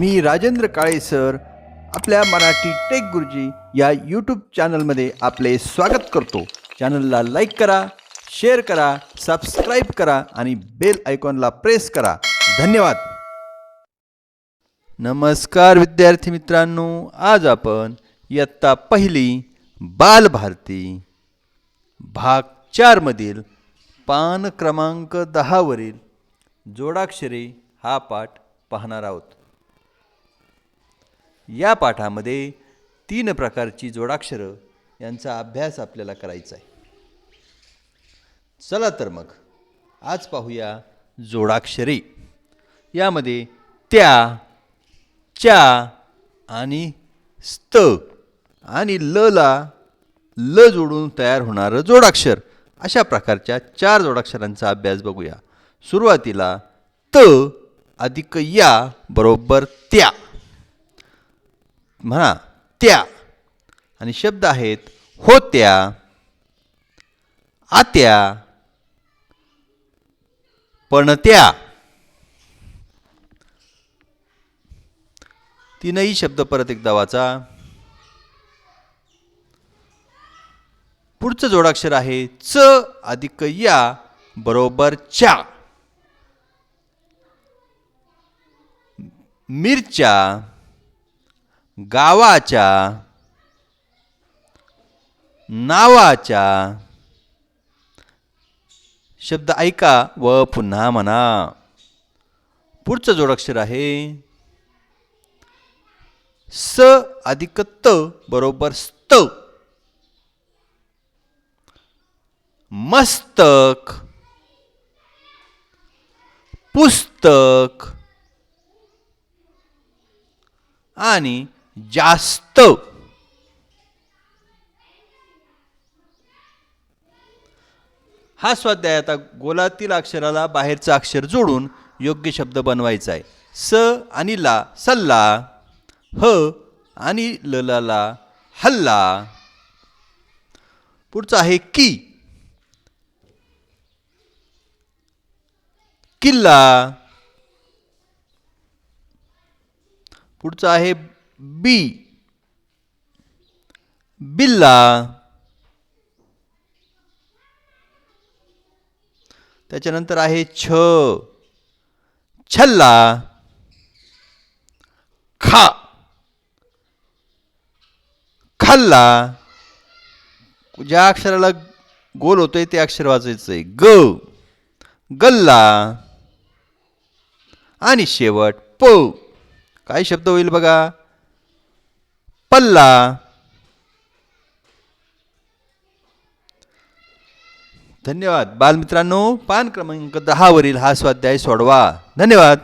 मी Rajendra Kale sir. आपल्या Marathi take गुरुजी या यूट्यूब चॅनलमध्ये आपले स्वागत करतो. चॅनलला लाईक करा शेअर करा सबस्क्राईब करा आणि बेल आयकॉनला प्रेस करा. धन्यवाद. नमस्कार विद्यार्थी मित्रांनो. आज आपण इयत्ता पहिली बालभारती. भाग चारमधील पान क्रमांक दहावरील जोडाक्षरे हा पाठ पाहणार आहोत. या पाठामध्ये तीन प्रकारची जोडाक्षरं यांचा अभ्यास आपल्याला करायचा आहे. चला तर मग आज पाहूया जोडाक्षरे. यामध्ये त्या च्या आणि स्त आणि ल ला ल जोडून तयार होणारं जोडाक्षर. अशा प्रकारच्या चार जोडाक्षरांचा अभ्यास बघूया. सुरुवातीला त अधिक या बरोबर त्या. म्हणा त्या. आणि शब्द आहेत होत्या आत्या पणत्या. तीनही शब्द परत एकदा वाचा. पुढचं जोडाक्षर आहे च अधिक या बरोबर च्या. मिरच्या. गावाच्या नावाच्या शब्द ऐका व पुन्हा म्हणा. पुढचं जोडाक्षर आहे स अधिक त बरोबर स्त. मस्तक पुस्तक आणि जास्त. हा स्वाध्याय आता गोलातील अक्षराला बाहेरचं अक्षर जोडून योग्य शब्द बनवायचा आहे. स आणि ला सल्ला. ह आणि ललाला हल्ला. पुढचं आहे की. किल्ला. पुढचं आहे बी बिल्ला त्याच्यानंतर आहे छ. छल्ला. खा. खल्ला. ज्या अक्षराला गोल होतोय ते अक्षर वाचायचं आहे ग. गल्ला. आणि शेवट प. काय शब्द होईल बघा? पल्ला धन्यवाद बालमित्रांनो पान क्रमांक दहावरील हा स्वाध्याय सोडवा धन्यवाद